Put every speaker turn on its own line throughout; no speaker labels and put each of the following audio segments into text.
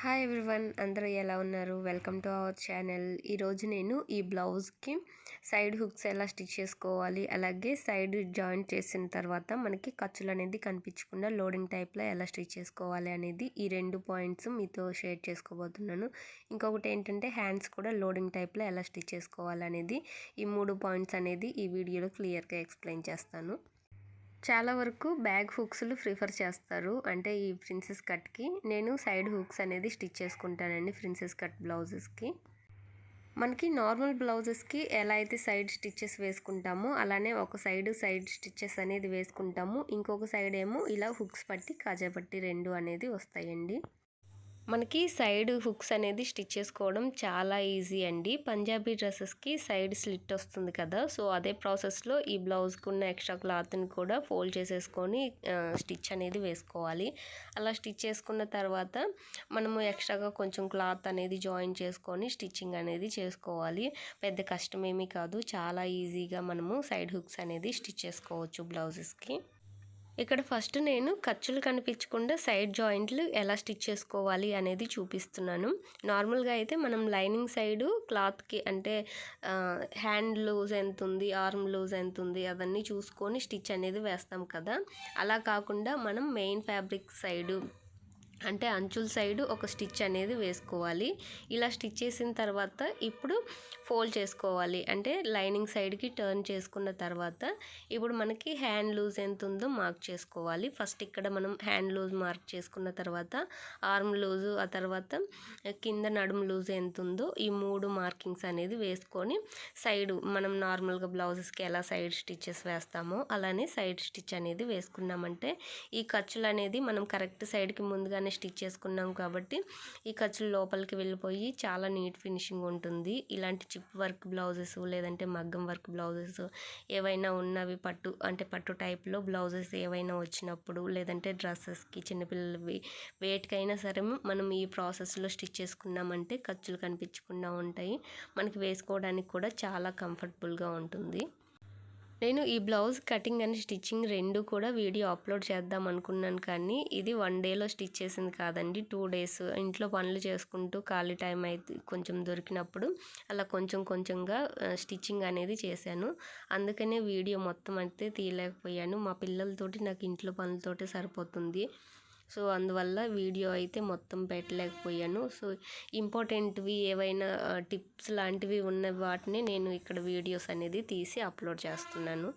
Hi everyone అందరూ ఎలా ఉన్నారు? వెల్కమ్ టు అవర్ ఛానల్ ఈరోజు నేను ఈ బ్లౌజ్కి సైడ్ హుక్స్ ఎలా స్టిచ్ చేసుకోవాలి అలాగే సైడ్ జాయింట్ చేసిన తర్వాత మనకి ఖర్చులు అనేది కనిపించకుండా లోడింగ్ టైప్లో ఎలా స్టిచ్ చేసుకోవాలి అనేది ఈ రెండు పాయింట్స్ మీతో షేర్ చేసుకోబోతున్నాను. ఇంకొకటి ఏంటంటే హ్యాండ్స్ కూడా లోడింగ్ టైప్లో ఎలా స్టిచ్ చేసుకోవాలి అనేది ఈ మూడు పాయింట్స్ అనేది ఈ వీడియోలో క్లియర్గా ఎక్స్ప్లెయిన్ చేస్తాను. చాలా వరకు బ్యాగ్ హుక్స్లు ప్రిఫర్ చేస్తారు. అంటే ఈ ప్రిన్సెస్ కట్కి. నేను సైడ్ హుక్స్ అనేది స్టిచ్ చేసుకుంటానండి ప్రిన్సెస్ కట్ బ్లౌజెస్కి. మనకి నార్మల్ బ్లౌజెస్కి ఎలా అయితే సైడ్ స్టిచ్చెస్ వేసుకుంటామో అలానే ఒక సైడ్ సైడ్ స్టిచ్చెస్ అనేది వేసుకుంటాము. ఇంకొక సైడ్ ఏమో ఇలా హుక్స్ పట్టి కాజా పట్టి రెండు అనేది వస్తాయండి. మనకి సైడ్ హుక్స్ అనేది స్టిచ్ చేసుకోవడం చాలా ఈజీ అండి. పంజాబీ డ్రెస్సెస్కి సైడ్ స్లిట్ వస్తుంది కదా సో అదే ప్రాసెస్లో ఈ బ్లౌజ్కి ఉన్న ఎక్స్ట్రా క్లాత్ని కూడా ఫోల్డ్ చేసేసుకొని స్టిచ్ అనేది వేసుకోవాలి. అలా స్టిచ్ చేసుకున్న తర్వాత మనము ఎక్స్ట్రాగా కొంచెం క్లాత్ అనేది జాయిన్ చేసుకొని స్టిచ్చింగ్ అనేది చేసుకోవాలి. పెద్ద కష్టమేమీ కాదు చాలా ఈజీగా మనము సైడ్ హుక్స్ అనేది స్టిచ్ చేసుకోవచ్చు బ్లౌజెస్కి. ఇక్కడ ఫస్ట్ నేను ఖర్చులు కనిపించకుండా సైడ్ జాయింట్లు ఎలా స్టిచ్ చేసుకోవాలి అనేది చూపిస్తున్నాను. నార్మల్గా అయితే మనం లైనింగ్ సైడు క్లాత్కి అంటే హ్యాండ్ లూజ్ ఎంత ఉంది ఆర్మ్ లూజ్ ఎంత ఉంది అవన్నీ చూసుకొని స్టిచ్ అనేది వేస్తాం కదా. అలా కాకుండా మనం మెయిన్ ఫ్యాబ్రిక్ సైడు అంటే అంచుల సైడ్ ఒక స్టిచ్ అనేది వేసుకోవాలి. ఇలా స్టిచ్ చేసిన తర్వాత ఇప్పుడు ఫోల్డ్ చేసుకోవాలి. అంటే లైనింగ్ సైడ్కి టర్న్ చేసుకున్న తర్వాత ఇప్పుడు మనకి హ్యాండ్ లూజ్ ఎంత ఉందో మార్క్ చేసుకోవాలి. ఫస్ట్ ఇక్కడ మనం హ్యాండ్ లూజ్ మార్క్ చేసుకున్న తర్వాత ఆర్మ్ లూజు ఆ తర్వాత కింద నడుము లూజ్ ఎంత ఉందో ఈ మూడు మార్కింగ్స్ అనేది వేసుకొని సైడ్ మనం నార్మల్గా బ్లౌజెస్కి ఎలా సైడ్ స్టిచ్చెస్ వేస్తామో అలానే సైడ్ స్టిచ్ అనేది వేసుకున్నామంటే ఈ ఖర్చులు అనేది మనం కరెక్ట్ సైడ్కి ముందుగానే స్టిచ్ చేసుకున్నాం కాబట్టి ఈ ఖర్చులు లోపలికి వెళ్ళిపోయి చాలా నీట్ ఫినిషింగ్ ఉంటుంది. ఇలాంటి చిప్ వర్క్ బ్లౌజెస్ లేదంటే మగ్గం వర్క్ బ్లౌజెస్ ఏవైనా ఉన్నవి పట్టు అంటే పట్టు టైప్లో బ్లౌజెస్ ఏవైనా వచ్చినప్పుడు లేదంటే డ్రెస్సెస్కి చిన్నపిల్లలవి వేటికైనా సరే మనం ఈ ప్రాసెస్లో స్టిచ్ చేసుకున్నామంటే ఖర్చులు కనిపించకుండా ఉంటాయి. మనకి వేసుకోవడానికి కూడా చాలా కంఫర్టబుల్గా ఉంటుంది. నేను ఈ బ్లౌజ్ కటింగ్ అండ్ స్టిచ్చింగ్ రెండు కూడా వీడియో అప్లోడ్ చేద్దాం అనుకున్నాను కానీ ఇది వన్ డేలో స్టిచ్ చేసింది కాదండి. టూ డేస్ ఇంట్లో పనులు చేసుకుంటూ ఖాళీ టైం అయితే కొంచెం దొరికినప్పుడు అలా కొంచెం కొంచెంగా స్టిచ్చింగ్ అనేది చేశాను. అందుకనే వీడియో మొత్తం అయితే తీయలేకపోయాను. మా పిల్లలతోటి నాకు ఇంట్లో పనులతోటి సరిపోతుంది. సో అందువల్ల వీడియో అయితే మొత్తం పెట్టలేకపోయాను. సో ఇంపార్టెంట్వి ఏవైనా టిప్స్ లాంటివి ఉన్న వాటిని నేను ఇక్కడ వీడియోస్ అనేది తీసి అప్లోడ్ చేస్తున్నాను.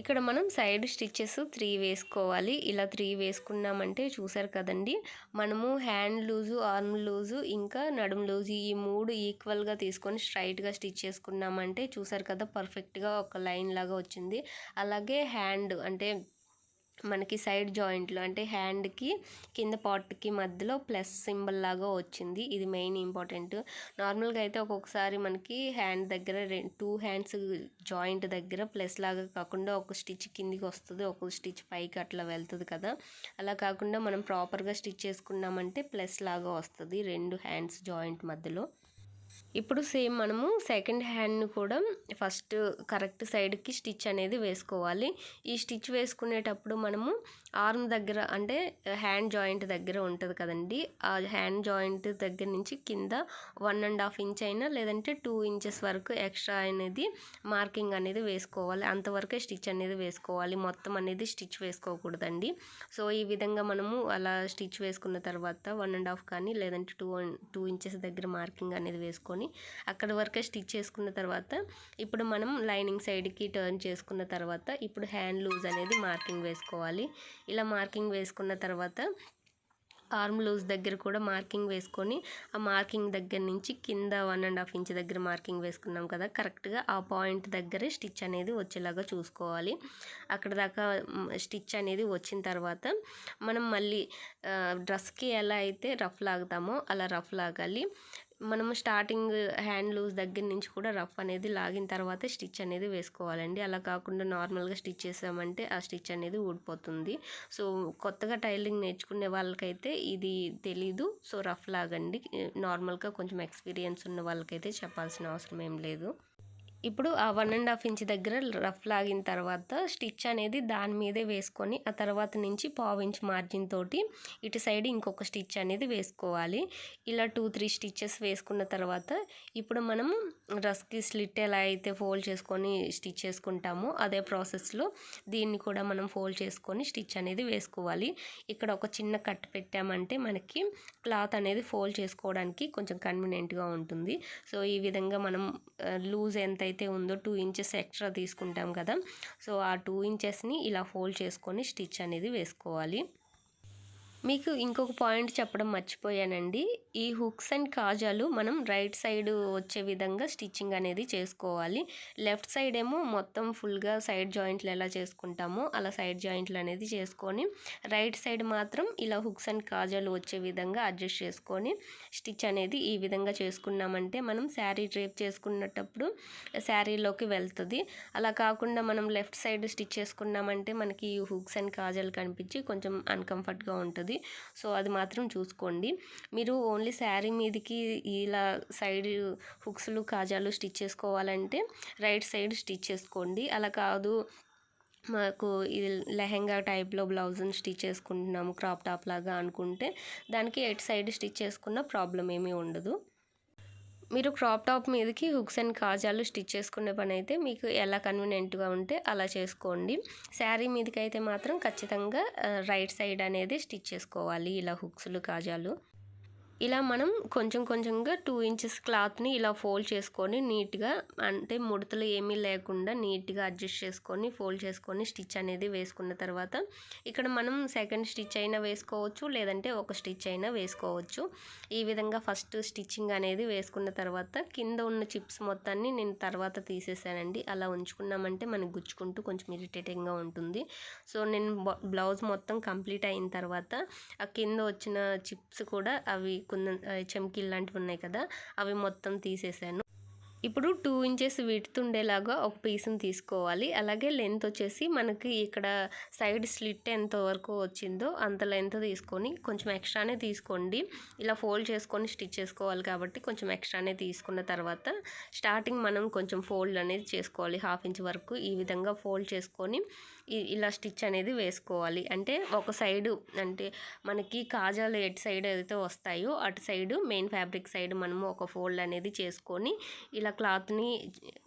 ఇక్కడ మనం సైడ్ స్టిచ్చెస్ త్రీ వేసుకోవాలి. ఇలా త్రీ వేసుకున్నామంటే చూసారు కదండి మనము హ్యాండ్ లూజు ఆర్మ్ లూజు ఇంకా నడుము లూజు ఈ మూడు ఈక్వల్గా తీసుకొని స్ట్రైట్గా స్టిచ్ చేసుకున్నామంటే చూసారు కదా పర్ఫెక్ట్గా ఒక లైన్ లాగా వచ్చింది. అలాగే హ్యాండ్ అంటే మనకి సైడ్ జాయింట్లు అంటే హ్యాండ్కి కింద పాట్కి మధ్యలో ప్లస్ సింబల్ లాగా వచ్చింది. ఇది మెయిన్ ఇంపార్టెంట్. నార్మల్గా అయితే ఒక్కొక్కసారి మనకి హ్యాండ్ దగ్గర టూ హ్యాండ్స్ జాయింట్ దగ్గర ప్లస్ లాగా కాకుండా ఒక స్టిచ్ కిందికి వస్తుంది ఒక స్టిచ్ పైకి అట్లా వెళ్తుంది కదా. అలా కాకుండా మనం ప్రాపర్గా స్టిచ్ చేసుకున్నామంటే ప్లస్ లాగా వస్తుంది రెండు హ్యాండ్స్ జాయింట్ మధ్యలో. ఇప్పుడు సేమ్ మనము సెకండ్ హ్యాండ్ను కూడా ఫస్ట్ కరెక్ట్ సైడ్కి స్టిచ్ అనేది వేసుకోవాలి. ఈ స్టిచ్ వేసుకునేటప్పుడు మనము ఆర్మ్ దగ్గర అంటే హ్యాండ్ జాయింట్ దగ్గర ఉంటుంది కదండి. ఆ హ్యాండ్ జాయింట్ దగ్గర నుంచి కింద వన్ అండ్ హాఫ్ ఇంచ్ అయినా లేదంటే టూ ఇంచెస్ వరకు ఎక్స్ట్రా అనేది మార్కింగ్ అనేది వేసుకోవాలి. అంతవరకే స్టిచ్ అనేది వేసుకోవాలి. మొత్తం అనేది స్టిచ్ వేసుకోకూడదండి. సో ఈ విధంగా మనము అలా స్టిచ్ వేసుకున్న తర్వాత వన్ అండ్ హాఫ్ కానీ లేదంటే టూ టూ ఇంచెస్ దగ్గర మార్కింగ్ అనేది వేసుకొని అక్కడ వరకే స్టిచ్ చేసుకున్న తర్వాత ఇప్పుడు మనం లైనింగ్ సైడ్కి టర్న్ చేసుకున్న తర్వాత ఇప్పుడు హ్యాండ్ లూజ్ అనేది మార్కింగ్ వేసుకోవాలి. ఇలా మార్కింగ్ వేసుకున్న తర్వాత ఆర్మ్ లూజ్ దగ్గర కూడా మార్కింగ్ వేసుకొని ఆ మార్కింగ్ దగ్గర నుంచి కింద వన్ అండ్ హాఫ్ ఇంచ్ దగ్గర మార్కింగ్ వేసుకున్నాం కదా కరెక్ట్గా ఆ పాయింట్ దగ్గరే స్టిచ్ అనేది వచ్చేలాగా చూసుకోవాలి. అక్కడ దాకా స్టిచ్ అనేది వచ్చిన తర్వాత మనం మళ్ళీ డ్రెస్కి ఎలా అయితే రఫ్ లాగుతామో అలా రఫ్ లాగాలి. మనము స్టార్టింగ్ హ్యాండ్ లూజ్ దగ్గర నుంచి కూడా రఫ్ అనేది లాగిన తర్వాత స్టిచ్ అనేది వేసుకోవాలండి. అలా కాకుండా నార్మల్గా స్టిచ్ చేసామంటే ఆ స్టిచ్ అనేది ఊడిపోతుంది. సో కొత్తగా టైలింగ్ నేర్చుకునే వాళ్ళకైతే ఇది తెలీదు. సో రఫ్ లాగండి. నార్మల్గా కొంచెం ఎక్స్పీరియన్స్ ఉన్న వాళ్ళకైతే చెప్పాల్సిన అవసరం ఏం లేదు. ఇప్పుడు ఆ వన్ అండ్ హాఫ్ ఇంచ్ దగ్గర రఫ్ లాగిన తర్వాత స్టిచ్ అనేది దాని మీదే వేసుకొని ఆ తర్వాత నుంచి పావు ఇంచ్ మార్జిన్ తోటి ఇటు సైడ్ ఇంకొక స్టిచ్ అనేది వేసుకోవాలి. ఇలా టూ త్రీ స్టిచ్చెస్ వేసుకున్న తర్వాత ఇప్పుడు మనము రస్కి స్లిట్ ఎలా అయితే ఫోల్డ్ చేసుకొని స్టిచ్ చేసుకుంటామో అదే ప్రాసెస్లో దీన్ని కూడా మనం ఫోల్డ్ చేసుకొని స్టిచ్ అనేది వేసుకోవాలి. ఇక్కడ ఒక చిన్న కట్ పెట్టామంటే మనకి క్లాత్ అనేది ఫోల్డ్ చేసుకోవడానికి కొంచెం కన్వీనియంట్గా ఉంటుంది. సో ఈ విధంగా మనం లూజ్ ఎంత అయితే ఉందో టూ ఇంచెస్ ఎక్స్ట్రా తీసుకుంటాం కదా. సో ఆ టూ ఇంచెస్ని ఇలా ఫోల్డ్ చేసుకొని స్టిచ్ అనేది వేసుకోవాలి. మీకు ఇంకొక పాయింట్ చెప్పడం మర్చిపోయానండి. ఈ హుక్స్ అండ్ కాజాలు మనం రైట్ సైడ్ వచ్చే విధంగా స్టిచ్చింగ్ అనేది చేసుకోవాలి. లెఫ్ట్ సైడ్ ఏమో మొత్తం ఫుల్గా సైడ్ జాయింట్లు ఎలా చేసుకుంటామో అలా సైడ్ జాయింట్లు అనేది చేసుకొని రైట్ సైడ్ మాత్రం ఇలా హుక్స్ అండ్ కాజాలు వచ్చే విధంగా అడ్జస్ట్ చేసుకొని స్టిచ్ అనేది ఈ విధంగా చేసుకున్నామంటే మనం శారీ డ్రేప్ చేసుకున్నప్పుడు శారీలోకి వెళ్తుంది. అలా కాకుండా మనం లెఫ్ట్ సైడ్ స్టిచ్ చేసుకున్నామంటే మనకి ఈ హుక్స్ అండ్ కాజాలు కనిపించి కొంచెం అన్కంఫర్ట్గా ఉంటుంది. సో అది మాత్రం చూసుకోండి. మీరు ఓన్లీ శారీ మీదకి ఇలా సైడ్ హుక్స్లు కాజాలు స్టిచ్ చేసుకోవాలంటే రైట్ సైడ్ స్టిచ్ చేసుకోండి. అలా కాదు మాకు ఇది లెహెంగా టైప్లో బ్లౌజ్ని స్టిచ్ చేసుకుంటున్నాము క్రాప్ టాప్ లాగా అనుకుంటే దానికి ఎట్ సైడ్ స్టిచ్ చేసుకున్న ప్రాబ్లం ఏమీ ఉండదు. మీరు క్రాప్ టాప్ మీదకి హుక్స్ అండ్ కాజాలు స్టిచ్ చేసుకునే పని అయితే మీకు ఎలా కన్వీనియంట్గా ఉంటే అలా చేసుకోండి. శారీ మీదకి అయితే మాత్రం ఖచ్చితంగా రైట్ సైడ్ అనేది స్టిచ్ చేసుకోవాలి. ఇలా హుక్స్లు కాజాలు. ఇలా మనం కొంచెం కొంచెంగా టూ ఇంచెస్ క్లాత్ని ఇలా ఫోల్డ్ చేసుకొని నీట్గా అంటే ముడతలు ఏమీ లేకుండా నీట్గా అడ్జస్ట్ చేసుకొని ఫోల్డ్ చేసుకొని స్టిచ్ అనేది వేసుకున్న తర్వాత ఇక్కడ మనం సెకండ్ స్టిచ్ అయినా వేసుకోవచ్చు లేదంటే ఒక స్టిచ్ అయినా వేసుకోవచ్చు. ఈ విధంగా ఫస్ట్ స్టిచ్చింగ్ అనేది వేసుకున్న తర్వాత కింద ఉన్న చిప్స్ మొత్తాన్ని నేను తర్వాత తీసేసానండి. అలా ఉంచుకున్నామంటే మనకు గుచ్చుకుంటూ కొంచెం ఇరిటేటింగ్గా ఉంటుంది. సో నేను బ్లౌజ్ మొత్తం కంప్లీట్ అయిన తర్వాత ఆ కింద వచ్చిన చిప్స్ కూడా అవి కుందన్ చెమ్కీలు లాంటివి ఉన్నాయి కదా అవి మొత్తం తీసేసాను. ఇప్పుడు టూ ఇంచెస్ విడుతుండేలాగా ఒక పీస్ని తీసుకోవాలి. అలాగే లెంత్ వచ్చేసి మనకి ఇక్కడ సైడ్ స్లిట్ ఎంత వరకు వచ్చిందో అంత లెంత్ తీసుకొని కొంచెం ఎక్స్ట్రానే తీసుకోండి. ఇలా ఫోల్డ్ చేసుకొని స్టిచ్ చేసుకోవాలి కాబట్టి కొంచెం ఎక్స్ట్రానే తీసుకున్న తర్వాత స్టార్టింగ్ మనం కొంచెం ఫోల్డ్ అనేది చేసుకోవాలి. హాఫ్ ఇంచ్ వరకు ఈ విధంగా ఫోల్డ్ చేసుకొని ఇలా స్టిచ్ అనేది వేసుకోవాలి. అంటే ఒక సైడు అంటే మనకి కాజాలు ఎటు సైడ్ ఏదైతే వస్తాయో అటు సైడు మెయిన్ ఫ్యాబ్రిక్ సైడ్ మనము ఒక ఫోల్డ్ అనేది చేసుకొని ఇలా క్లాత్ని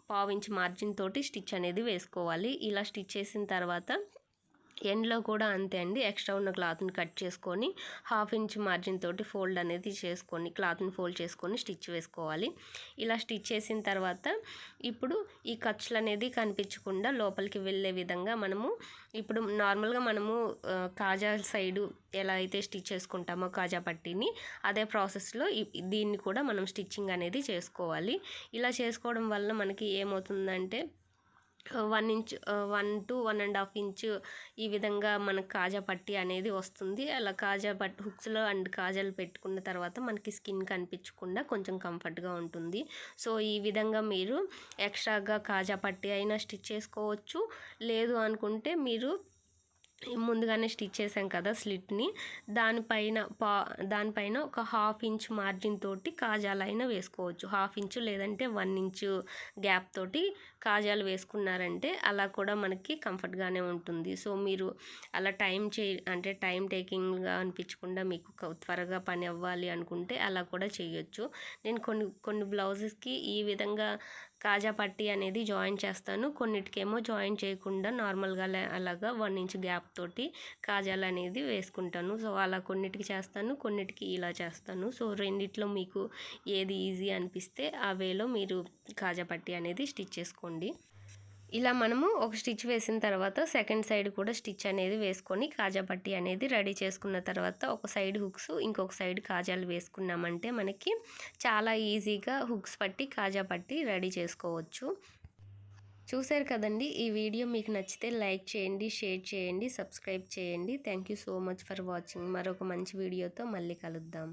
పావించి మార్జిన్ తోటి స్టిచ్ అనేది వేసుకోవాలి. ఇలా స్టిచ్ చేసిన తర్వాత ఎండ్లో కూడా అంతే అండి. ఎక్స్ట్రా ఉన్న క్లాత్ని కట్ చేసుకొని హాఫ్ ఇంచ్ మార్జిన్ తోటి ఫోల్డ్ అనేది చేసుకొని క్లాత్ని ఫోల్డ్ చేసుకొని స్టిచ్ వేసుకోవాలి. ఇలా స్టిచ్ చేసిన తర్వాత ఇప్పుడు ఈ ఖర్చులు అనేది కనిపించకుండా లోపలికి వెళ్ళే విధంగా మనము ఇప్పుడు నార్మల్గా మనము కాజా సైడు ఎలా అయితే స్టిచ్ చేసుకుంటామో కాజా పట్టీని అదే ప్రాసెస్లో దీన్ని కూడా మనం స్టిచ్చింగ్ అనేది చేసుకోవాలి. ఇలా చేసుకోవడం వల్ల మనకి ఏమవుతుందంటే one inch one to one and half inch ఈ విధంగా మనకు కాజా పట్టి అనేది వస్తుంది. అలా కాజా పట్టి హుక్స్లో అండ్ కాజాలు పెట్టుకున్న తర్వాత మనకి స్కిన్ కనిపించకుండా కొంచెం కంఫర్ట్గా ఉంటుంది. సో ఈ విధంగా మీరు ఎక్స్ట్రాగా కాజా పట్టి అయినా స్టిచ్ చేసుకోవచ్చు. లేదు అనుకుంటే మీరు ముందుగానే స్టిచ్ చేసాం కదా స్లిట్ని. దానిపైన పా దానిపైన ఒక హాఫ్ ఇంచ్ మార్జిన్ తోటి కాజాలైనా వేసుకోవచ్చు. హాఫ్ ఇంచు లేదంటే వన్ ఇంచు గ్యాప్ తోటి కాజాలు వేసుకున్నారంటే అలా కూడా మనకి కంఫర్ట్గానే ఉంటుంది. సో మీరు అలా టైం చే అంటే టైం టేకింగ్గా అనిపించకుండా మీకు త్వరగా పని అవ్వాలి అనుకుంటే అలా కూడా చేయొచ్చు. నేను కొన్ని కొన్ని బ్లౌజెస్కి ఈ విధంగా కాజా పట్టీ అనేది జాయిన్ చేస్తాను. కొన్నిటికేమో జాయిన్ చేయకుండా నార్మల్గా అలాగా వన్ ఇంచ్ గ్యాప్ తోటి కాజాలు అనేది వేసుకుంటాను. సో అలా కొన్నిటికి చేస్తాను కొన్నిటికి ఇలా చేస్తాను. సో రెండిట్లో మీకు ఏది ఈజీ అనిపిస్తే ఆ వేలో మీరు కాజా పట్టీ అనేది స్టిచ్ చేసుకోండి. ఇలా మనము ఒక స్టిచ్ వేసిన తర్వాత సెకండ్ సైడ్ కూడా స్టిచ్ అనేది వేసుకొని కాజా పట్టి అనేది రెడీ చేసుకున్న తర్వాత ఒక సైడ్ హుక్స్ ఇంకొక సైడ్ కాజాలు వేసుకున్నామంటే మనకి చాలా ఈజీగా హుక్స్ పట్టి కాజా పట్టి రెడీ చేసుకోవచ్చు. చూశారు కదండి? ఈ వీడియో మీకు నచ్చితే లైక్ చేయండి షేర్ చేయండి సబ్స్క్రైబ్ చేయండి. Thank you so much for watching. మరొక మంచి వీడియోతో మళ్ళీ కలుద్దాం.